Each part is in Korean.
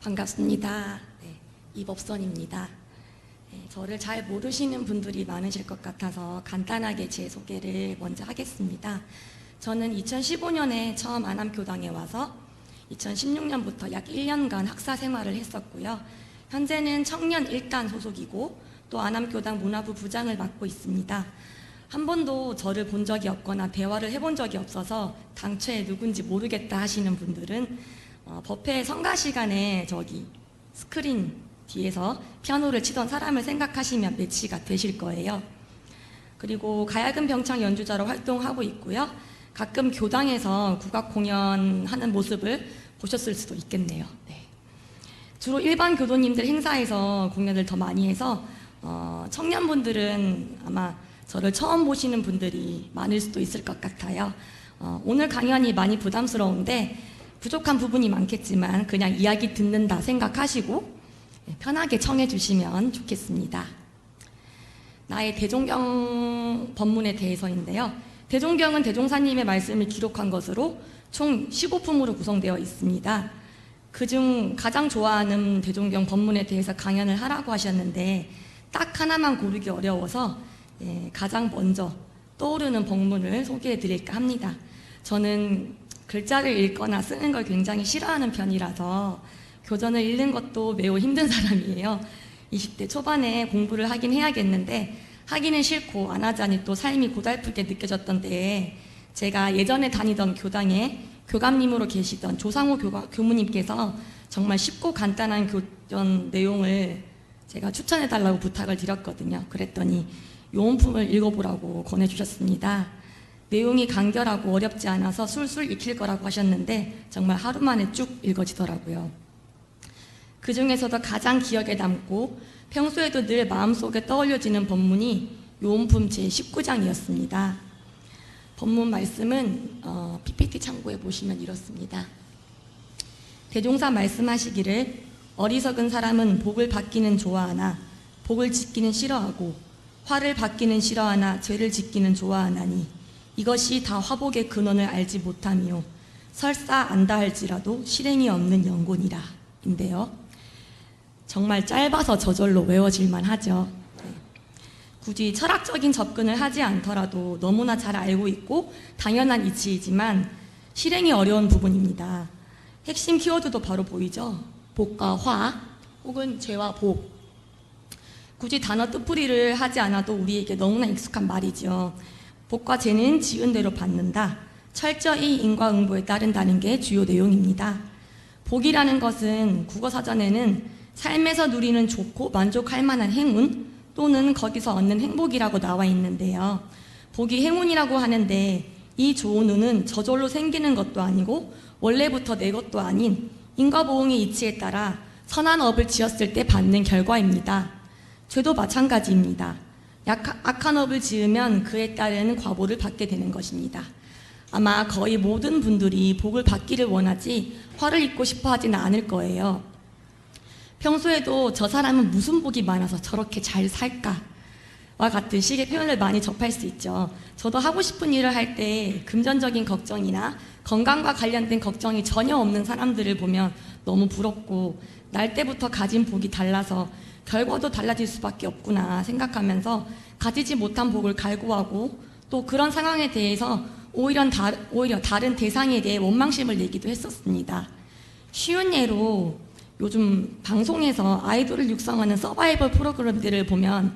반갑습니다. 네, 이법선입니다. 네, 저를 잘 모르시는 분들이 많으실 것 같아서 간단하게 제 소개를 먼저 하겠습니다. 저는 2015년에 처음 안암교당에 와서 2016년부터 약 1년간 학사 생활을 했었고요. 현재는 청년 1단 소속이고 또 안암교당 문화부 부장을 맡고 있습니다. 한 번도 저를 본 적이 없거나 대화를 해본 적이 없어서 당초에 누군지 모르겠다 하시는 분들은 어, 법회 성가 시간에 저기 스크린 뒤에서 피아노를 치던 사람을 생각하시면 매치가 되실 거예요. 그리고 가야금 병창 연주자로 활동하고 있고요. 가끔 교당에서 국악 공연하는 모습을 보셨을 수도 있겠네요. 네. 주로 일반 교도님들 행사에서 공연을 더 많이 해서 어, 청년분들은 아마 저를 처음 보시는 분들이 많을 수도 있을 것 같아요. 어, 오늘 강연이 많이 부담스러운데 부족한 부분이 많겠지만 그냥 이야기 듣는다 생각하시고 네, 편하게 청해 주시면 좋겠습니다. 나의 대종경 법문에 대해서인데요. 대종경은 대종사님의 말씀을 기록한 것으로 총 15품으로 구성되어 있습니다. 그중 가장 좋아하는 대종경 법문에 대해서 강연을 하라고 하셨는데 딱 하나만 고르기 어려워서 예, 가장 먼저 떠오르는 법문을 소개해 드릴까 합니다. 저는 글자를 읽거나 쓰는 걸 굉장히 싫어하는 편이라서 교전을 읽는 것도 매우 힘든 사람이에요. 20대 초반에 공부를 하긴 해야겠는데 하기는 싫고 안 하자니 또 삶이 고달프게 느껴졌던 때에 제가 예전에 다니던 교당에 교감님으로 계시던 조상호 교가, 교무님께서 정말 쉽고 간단한 교전 내용을 제가 추천해 달라고 부탁을 드렸거든요. 그랬더니 요원품을 읽어보라고 권해주셨습니다. 내용이 간결하고 어렵지 않아서 술술 익힐 거라고 하셨는데 정말 하루 만에 쭉 읽어지더라고요. 그 중에서도 가장 기억에 남고 평소에도 늘 마음속에 떠올려지는 법문이 요원품 제19장이었습니다. 법문 말씀은 어, PPT 참고해 보시면 이렇습니다. 대종사 말씀하시기를 어리석은 사람은 복을 받기는 좋아하나 복을 짓기는 싫어하고 화를 받기는 싫어하나 죄를 짓기는 좋아하나니 이것이 다 화복의 근원을 알지 못하며 설사 안다 할지라도 실행이 없는 연곤이라 인데요. 정말 짧아서 저절로 외워질만 하죠. 네. 굳이 철학적인 접근을 하지 않더라도 너무나 잘 알고 있고 당연한 이치이지만 실행이 어려운 부분입니다. 핵심 키워드도 바로 보이죠? 복과 화 혹은 죄와 복. 굳이 단어 뜻풀이를 하지 않아도 우리에게 너무나 익숙한 말이죠. 복과 죄는 지은 대로 받는다. 철저히 인과응보에 따른다는 게 주요 내용입니다. 복이라는 것은 국어 사전에는 삶에서 누리는 좋고 만족할 만한 행운 또는 거기서 얻는 행복이라고 나와 있는데요. 복이 행운이라고 하는데 이 좋은 운은 저절로 생기는 것도 아니고 원래부터 내 것도 아닌 인과보응의 이치에 따라 선한 업을 지었을 때 받는 결과입니다. 죄도 마찬가지입니다. 약, 악한 업을 지으면 그에 따른 과보를 받게 되는 것입니다. 아마 거의 모든 분들이 복을 받기를 원하지 화를 입고 싶어 하지는 않을 거예요. 평소에도 저 사람은 무슨 복이 많아서 저렇게 잘 살까? 와 같은 식의 표현을 많이 접할 수 있죠. 저도 하고 싶은 일을 할 때 금전적인 걱정이나 건강과 관련된 걱정이 전혀 없는 사람들을 보면 너무 부럽고 날 때부터 가진 복이 달라서 결과도 달라질 수밖에 없구나 생각하면서 가지지 못한 복을 갈구하고 또 그런 상황에 대해서 오히려, 다, 오히려 다른 대상에 대해 원망심을 내기도 했었습니다. 쉬운 예로 요즘 방송에서 아이돌을 육성하는 서바이벌 프로그램들을 보면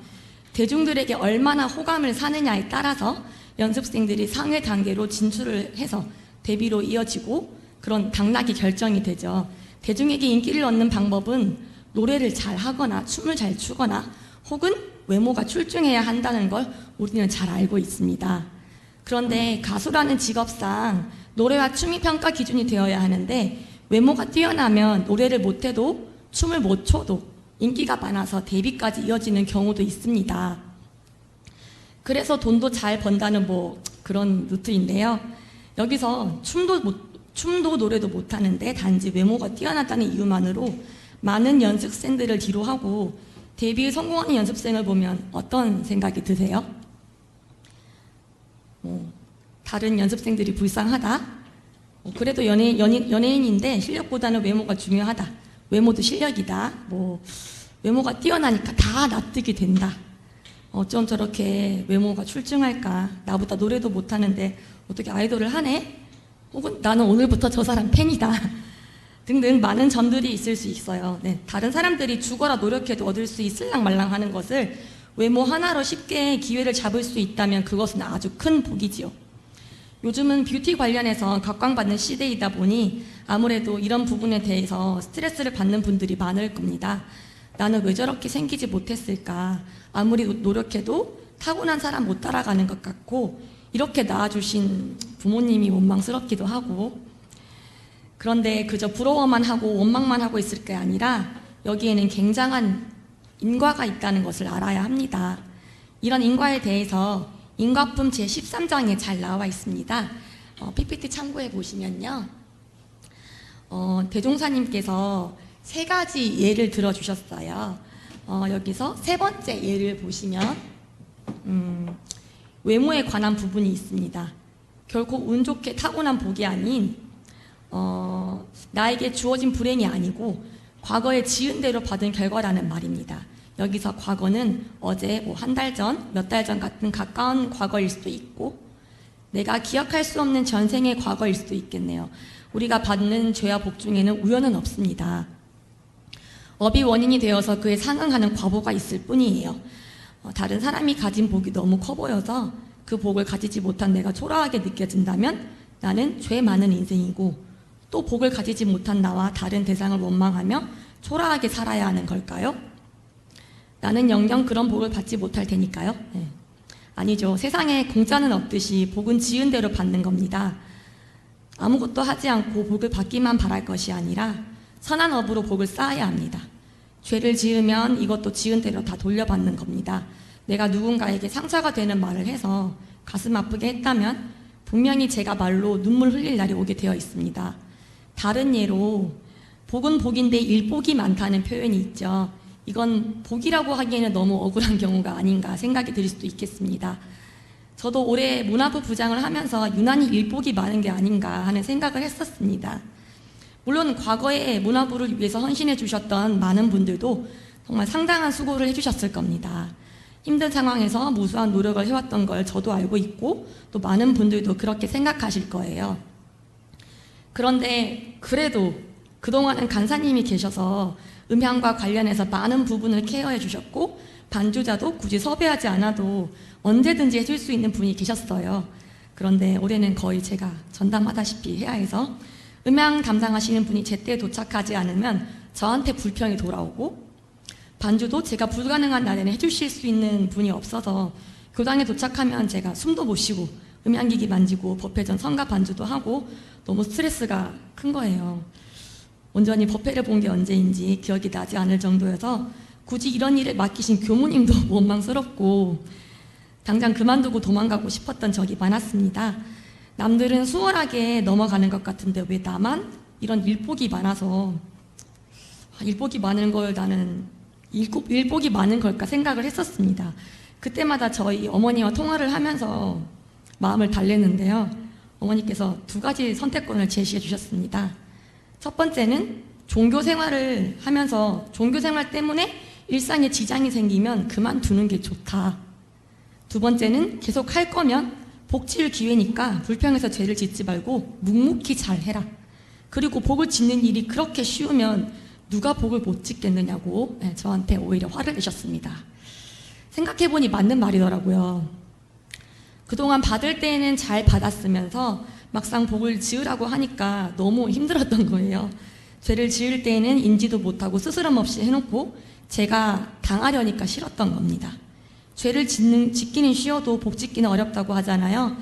대중들에게 얼마나 호감을 사느냐에 따라서 연습생들이 상회 단계로 진출을 해서 데뷔로 이어지고 그런 당락이 결정이 되죠. 대중에게 인기를 얻는 방법은 노래를 잘 하거나 춤을 잘 추거나 혹은 외모가 출중해야 한다는 걸 우리는 잘 알고 있습니다. 그런데 가수라는 직업상 노래와 춤이 평가 기준이 되어야 하는데 외모가 뛰어나면 노래를 못해도 춤을 못 춰도 인기가 많아서 데뷔까지 이어지는 경우도 있습니다. 그래서 돈도 잘 번다는 뭐 그런 루트인데요. 여기서 춤도 못, 춤도 노래도 못하는데 단지 외모가 뛰어나다는 이유만으로 많은 연습생들을 뒤로 하고 데뷔에 성공하는 연습생을 보면 어떤 생각이 드세요? 뭐, 다른 연습생들이 불쌍하다? 어, 그래도 연예인, 연인, 연예인인데 실력보다는 외모가 중요하다. 외모도 실력이다. 뭐 외모가 뛰어나니까 다 납득이 된다. 어쩜 저렇게 외모가 출중할까? 나보다 노래도 못하는데 어떻게 아이돌을 하네? 혹은 나는 오늘부터 저 사람 팬이다. 등등 많은 점들이 있을 수 있어요. 네, 다른 사람들이 죽어라 노력해도 얻을 수 있을랑 말랑 하는 것을 외모 하나로 쉽게 기회를 잡을 수 있다면 그것은 아주 큰 복이지요. 요즘은 뷰티 관련해서 각광받는 시대이다 보니 아무래도 이런 부분에 대해서 스트레스를 받는 분들이 많을 겁니다. 나는 왜 저렇게 생기지 못했을까? 아무리 노력해도 타고난 사람 못 따라가는 것 같고 이렇게 낳아주신 부모님이 원망스럽기도 하고 그런데 그저 부러워만 하고 원망만 하고 있을 게 아니라 여기에는 굉장한 인과가 있다는 것을 알아야 합니다. 이런 인과에 대해서 인과품 제13장에 잘 나와 있습니다. 어, PPT 참고해 보시면요. 어, 대종사님께서 세 가지 예를 들어주셨어요. 어, 여기서 세 번째 예를 보시면 음, 외모에 관한 부분이 있습니다. 결코 운 좋게 타고난 복이 아닌 어, 나에게 주어진 불행이 아니고 과거에 지은 대로 받은 결과라는 말입니다. 여기서 과거는 어제 뭐 한 달 전, 몇 달 전 같은 가까운 과거일 수도 있고 내가 기억할 수 없는 전생의 과거일 수도 있겠네요. 우리가 받는 죄와 복 중에는 우연은 없습니다. 업이 원인이 되어서 그에 상응하는 과보가 있을 뿐이에요. 어, 다른 사람이 가진 복이 너무 커 보여서 그 복을 가지지 못한 내가 초라하게 느껴진다면 나는 죄 많은 인생이고 또 복을 가지지 못한 나와 다른 대상을 원망하며 초라하게 살아야 하는 걸까요? 나는 영영 그런 복을 받지 못할 테니까요. 네. 아니죠. 세상에 공짜는 없듯이 복은 지은 대로 받는 겁니다. 아무것도 하지 않고 복을 받기만 바랄 것이 아니라 선한 업으로 복을 쌓아야 합니다. 죄를 지으면 이것도 지은 대로 다 돌려받는 겁니다. 내가 누군가에게 상처가 되는 말을 해서 가슴 아프게 했다면 분명히 제가 말로 눈물 흘릴 날이 오게 되어 있습니다. 다른 예로 복은 복인데 일복이 많다는 표현이 있죠. 이건 복이라고 하기에는 너무 억울한 경우가 아닌가 생각이 들 수도 있겠습니다. 저도 올해 문화부 부장을 하면서 유난히 일복이 많은 게 아닌가 하는 생각을 했었습니다. 물론 과거에 문화부를 위해서 헌신해 주셨던 많은 분들도 정말 상당한 수고를 해주셨을 겁니다. 힘든 상황에서 무수한 노력을 해왔던 걸 저도 알고 있고 또 많은 분들도 그렇게 생각하실 거예요. 그런데 그래도 그동안은 간사님이 계셔서 음향과 관련해서 많은 부분을 케어해 주셨고 반주자도 굳이 섭외하지 않아도 언제든지 해줄 수 있는 분이 계셨어요. 그런데 올해는 거의 제가 전담하다시피 해야 해서 음향 담당하시는 분이 제때 도착하지 않으면 저한테 불평이 돌아오고 반주도 제가 불가능한 날에는 해주실 수 있는 분이 없어서 교당에 도착하면 제가 숨도 못 쉬고 음향기기 만지고 법회전 성가 반주도 하고 너무 스트레스가 큰 거예요. 온전히 법회를 본 게 언제인지 기억이 나지 않을 정도여서 굳이 이런 일을 맡기신 교무님도 원망스럽고 당장 그만두고 도망가고 싶었던 적이 많았습니다. 남들은 수월하게 넘어가는 것 같은데 왜 나만 이런 일복이 많아서 아, 일복이 많은 걸 나는 일복, 일복이 많은 걸까 생각을 했었습니다. 그때마다 저희 어머니와 통화를 하면서 마음을 달랬는데요. 어머니께서 두 가지 선택권을 제시해 주셨습니다. 첫 번째는 종교 생활을 하면서 종교 생활 때문에 일상에 지장이 생기면 그만두는 게 좋다. 두 번째는 계속 할 거면 복지를 기회니까 불평해서 죄를 짓지 말고 묵묵히 잘 해라. 그리고 복을 짓는 일이 그렇게 쉬우면 누가 복을 못 짓겠느냐고 네, 저한테 오히려 화를 내셨습니다. 생각해보니 맞는 말이더라고요. 그동안 받을 때에는 잘 받았으면서 막상 복을 지으라고 하니까 너무 힘들었던 거예요. 죄를 지을 때에는 인지도 못하고 스스럼 없이 해놓고 제가 당하려니까 싫었던 겁니다. 죄를 짓는, 짓기는 쉬워도 복 짓기는 어렵다고 하잖아요.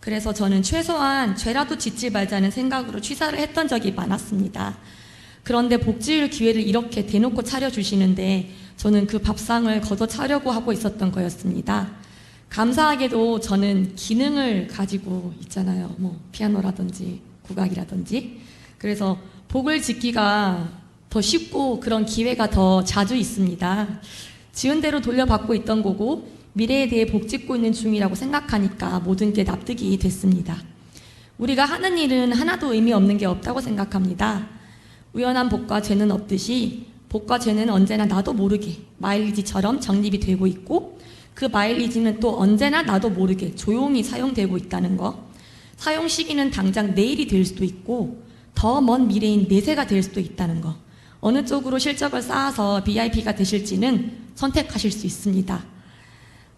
그래서 저는 최소한 죄라도 짓지 말자는 생각으로 취사를 했던 적이 많았습니다. 그런데 복 지을 기회를 이렇게 대놓고 차려주시는데 저는 그 밥상을 걷어 차려고 하고 있었던 거였습니다. 감사하게도 저는 기능을 가지고 있잖아요. 뭐 피아노라든지 국악이라든지. 그래서 복을 짓기가 더 쉽고 그런 기회가 더 자주 있습니다. 지은 대로 돌려받고 있던 거고 미래에 대해 복 짓고 있는 중이라고 생각하니까 모든 게 납득이 됐습니다. 우리가 하는 일은 하나도 의미 없는 게 없다고 생각합니다. 우연한 복과 죄는 없듯이 복과 죄는 언제나 나도 모르게 마일리지처럼 적립이 되고 있고 그 마일리지는 또 언제나 나도 모르게 조용히 사용되고 있다는 거. 사용 시기는 당장 내일이 될 수도 있고 더 먼 미래인 내세가 될 수도 있다는 거. 어느 쪽으로 실적을 쌓아서 BIP가 되실지는 선택하실 수 있습니다.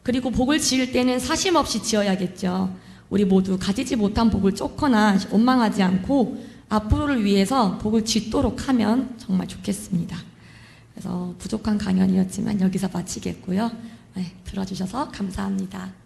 그리고 복을 지을 때는 사심 없이 지어야겠죠. 우리 모두 가지지 못한 복을 쫓거나 원망하지 않고 앞으로를 위해서 복을 짓도록 하면 정말 좋겠습니다. 그래서 부족한 강연이었지만 여기서 마치겠고요. 네, 들어주셔서 감사합니다.